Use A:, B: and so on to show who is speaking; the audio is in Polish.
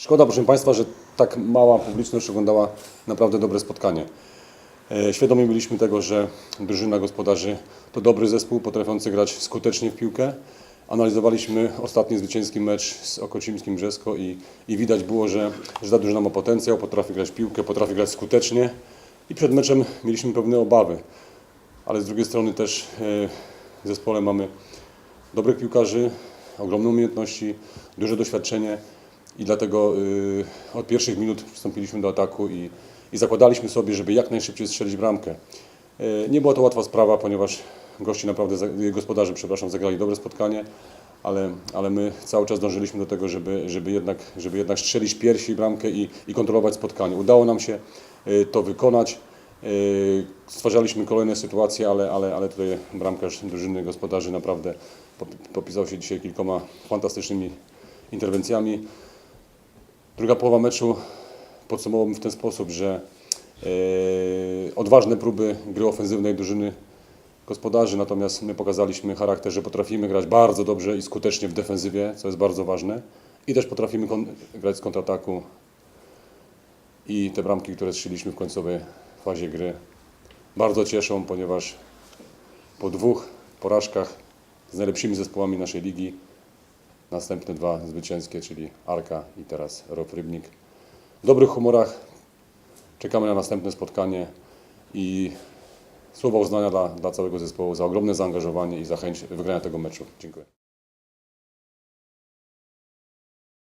A: Szkoda, proszę Państwa, że tak mała publiczność oglądała naprawdę dobre spotkanie. E, Świadomi byliśmy tego, że drużyna gospodarzy to dobry zespół, potrafiący grać skutecznie w piłkę. Analizowaliśmy ostatni zwycięski mecz z Okocimskim Brzesko i, i widać było, że, że ta drużyna ma potencjał, potrafi grać piłkę, potrafi grać skutecznie i przed meczem mieliśmy pewne obawy. Ale z drugiej strony też e, w zespole mamy dobrych piłkarzy, ogromne umiejętności, duże doświadczenie i dlatego y, od pierwszych minut przystąpiliśmy do ataku i, i zakładaliśmy sobie, żeby jak najszybciej strzelić bramkę. Y, nie była to łatwa sprawa, ponieważ gości naprawdę, gospodarze, przepraszam, zagrali dobre spotkanie, ale, ale my cały czas dążyliśmy do tego, żeby, żeby, jednak, żeby jednak strzelić piersi bramkę i, i kontrolować spotkanie. Udało nam się y, to wykonać. Stwarzaliśmy kolejne sytuacje, ale, ale, ale tutaj bramkarz drużyny gospodarzy naprawdę pop- popisał się dzisiaj kilkoma fantastycznymi interwencjami. Druga połowa meczu podsumowałbym w ten sposób, że yy, odważne próby gry ofensywnej drużyny gospodarzy, natomiast my pokazaliśmy charakter, że potrafimy grać bardzo dobrze i skutecznie w defensywie, co jest bardzo ważne i też potrafimy grać z kontrataku i te bramki, które strzeliśmy w końcowej fazie gry bardzo cieszą, ponieważ po dwóch porażkach z najlepszymi zespołami naszej ligi następne dwa zwycięskie, czyli Arka i teraz Rob Rybnik. W dobrych humorach czekamy na następne spotkanie i słowa uznania dla, dla całego zespołu za ogromne zaangażowanie i za chęć wygrania tego meczu. Dziękuję.